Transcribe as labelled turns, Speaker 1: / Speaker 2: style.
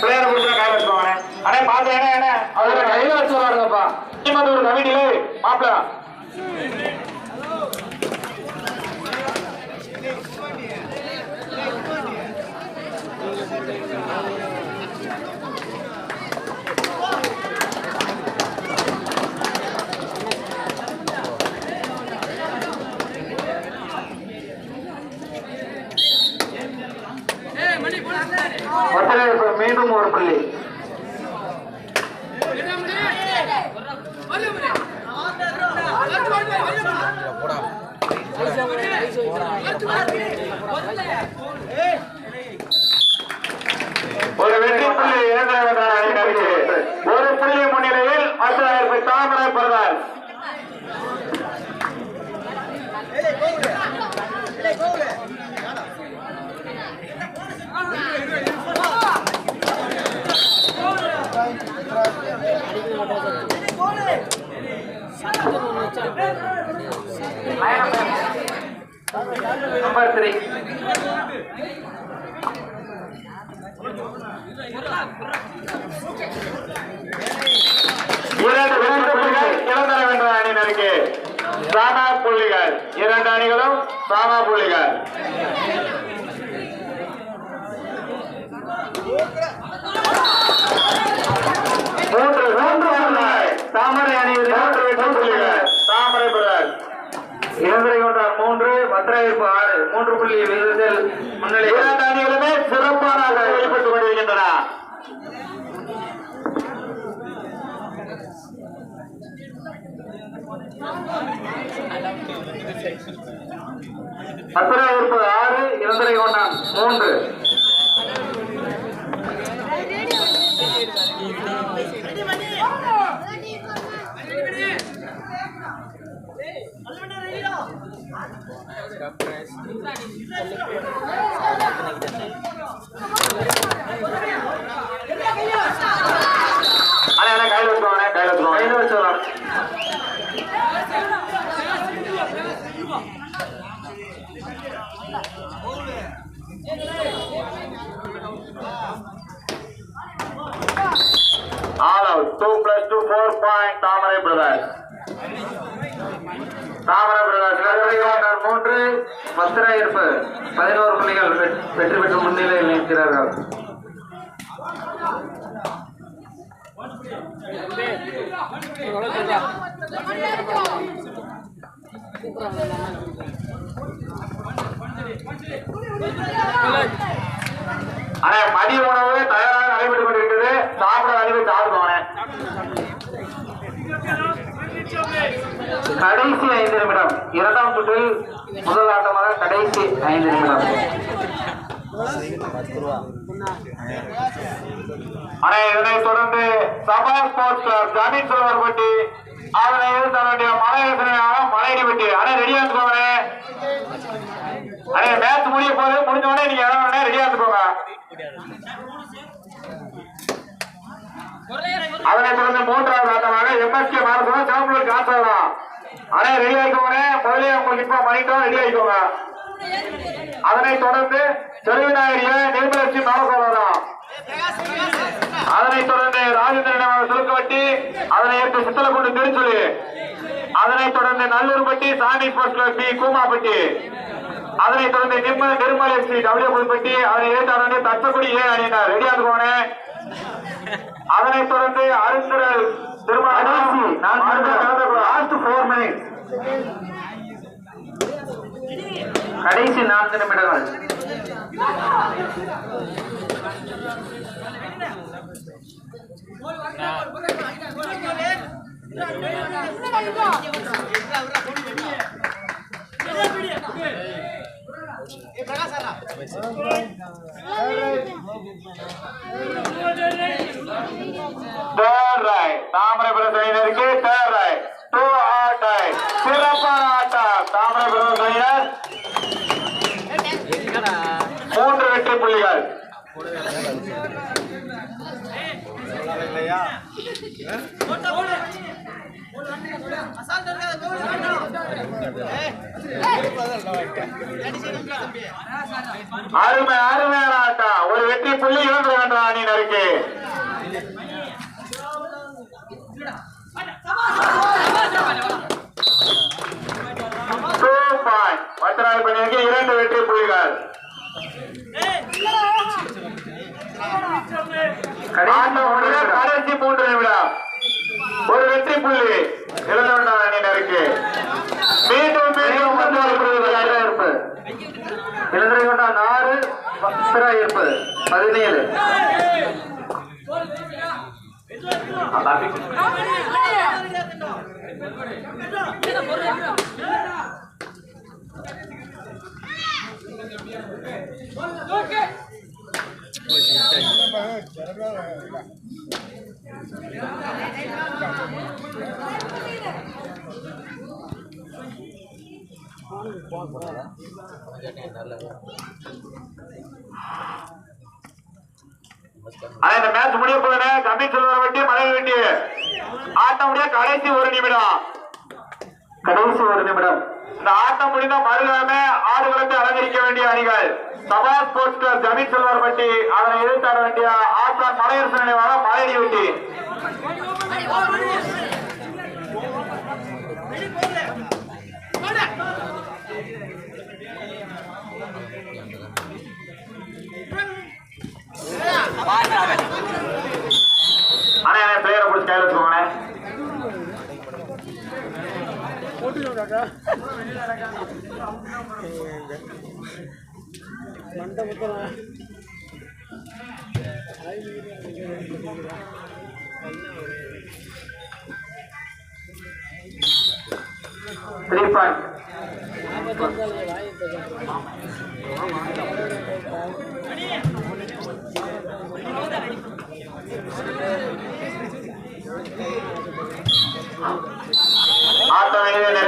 Speaker 1: பிள்ளையார கொடுத்தா கால எடுத்துவாங்க அண்ணே பாத்து என்ன என்ன
Speaker 2: அவரோட கையில
Speaker 1: வச்சுருவாருங்கப்பா ஒரு கமிட்டியில மாப்பிள்ள.
Speaker 2: ஒத்தரை மீண்டும் ஒரு புள்ளி.
Speaker 1: ஒரு வெற்றி புள்ளி இழந்த அணியினருக்கு ஒரு புள்ளி முன்னிலையில் மற்ற தாமரை பெறுவார்
Speaker 2: நம்பர் த்ரீ
Speaker 1: இரண்டு வெற்றி புள்ளிகள் இழந்தர வென்ற அணியினருக்கு சாமா புள்ளிகள். இரண்டு அணிகளும் சாமா புள்ளிகள் மூன்று மூன்று புள்ளிகள்
Speaker 2: தாமரை அணியில்
Speaker 1: மூன்று வெற்றி புள்ளிகள் தாமரை பெறுவார்
Speaker 2: இளந்திரை கொண்டார் பத்திரவிப்பு ஆறு மூன்று புள்ளி விகிதத்தில் முன்னிலை
Speaker 1: இரண்டு அணிகளுமே சிறப்பான வெளிப்பட்டுக் கொண்டிருக்கின்றன.
Speaker 2: பத்திரவிப்பு ஆறு இளந்திரை கொண்டான் மூன்று.
Speaker 1: అరే అరే కాయలు వస్తున్నాం అరే కాయలు
Speaker 2: వస్తున్నాం కాయలు వస్తున్నాం
Speaker 1: All out, 2 plus 2, 4 point, Tamare Brothers. தாமர பிரகாஷ்
Speaker 2: இளந்திரை கொண்டார் மூன்று பத்திரவிப்பு பதினோரு புள்ளிகள் வெற்றி பெற்று முன்னிலையில் நிற்கிறார்கள்.
Speaker 1: அண்ணே மதிய உணவு தயாராக நடைபெற்றுக் கொண்டிருக்கிறது. சாப்பிட அணிவை சாப்பிடுவானே
Speaker 2: கடைசி ஐந்து நிமிடம். இரண்டாம் சுற்றில் முதல் ஆட்டமாக கடைசி ஐந்து நிமிடம்.
Speaker 1: அண்ணே இதனைத் தொடர்ந்து சபா ஸ்போர்ட்ஸ் கிளப் ஜமீன் செல்வர்பட்டி அதனை எதிர்த்து வேண்டிய மலையடி மலையடிப்பட்டி அண்ணே ரெடியா இருந்துக்கோங்க அண்ணே மேட்ச் முடிய போது முடிஞ்ச உடனே நீங்க இறங்கணும் ரெடியா இருந்துக்கோங்க அதனை தொடர்ந்து மூன்றாவது ஆட்டமாக எம்எஸ்கே மாரசனம் சாம்பிள் காசவரா அண்ணே ரெடி ஆயிக்கோங்க. முதலே உங்களுக்கு இப்போ பண்ணிட்டோம் ரெடி ஆயிக்கோங்க. அதனை தொடர்ந்து செல்விநாயகிய நிர்மலட்சி நாமகோலம் அதனைத் தொடர்ந்து ராஜேந்திரன் சுருக்கவட்டி அதனை எடுத்து சித்தலக்குண்டு திருச்சுழி அதனைத் தொடர்ந்து நல்லூர்பட்டி சாமி ஸ்போர்ட்ஸ் கிளப் பி கூமாப்பட்டி. அதனைத் தொடர்ந்து நிம்ம நிர்மலை ஸ்ரீ டபிள்யூ பட்டி அதனை ஏற்று தச்சக்குடி ஏ அணியினர். ரெடியாக போனேன் அதனைத் தொடர்ந்து அருந்தரல் திருமணம்
Speaker 2: லாஸ்ட் ஃபோர் மினிட்ஸ் கடைசி நான்கு நிமிடங்கள்.
Speaker 1: தேர்ட் வெற்றி புள்ளிகள். அருமை அருமையான ஆட்டம் ஒரு வெற்றி புள்ளி இழந்து வேண்டாம் அணியினருக்கு இரண்டு வெற்றி புள்ளிகள். கடைசி மூன்று நிமிடம் ஒரு வெற்றி புள்ளி. இளந்தோண்ட அணியினருக்கு. மீண்டும் மீண்டும் மற்றொரு புள்ளி
Speaker 2: கொண்டா இளந்திரைகொண்டா நாலு பத்திரா இருப்பு பதினேழு
Speaker 1: அதான் இந்த மேட்ச் முடிய போதுனே கம்பி செல்வர வட்டி மழை வெட்டி. ஆட்டம் கடைசி ஒரு நிமிடம்.
Speaker 2: கடைசி ஒரு நிமிடம்.
Speaker 1: இந்த ஆட்டம் முடிந்த மறுநாமே ஆடுகளத்தை அலங்கரிக்க வேண்டிய அணிகள். சபா ஸ்போர்ட்ஸ் கிளப் ஜமீன் செல்வார் பட்டி அதனை எதிர்த்தாட வேண்டிய ஆசான் மலையரசு நினைவாக மலையடி வெட்டி. ஆனா என் பேரை பிடிச்சி கையில் வச்சுக்கோங்களேன்
Speaker 2: த்ரீ பாயிண்ட்
Speaker 1: ஆட்டம் இனிதே and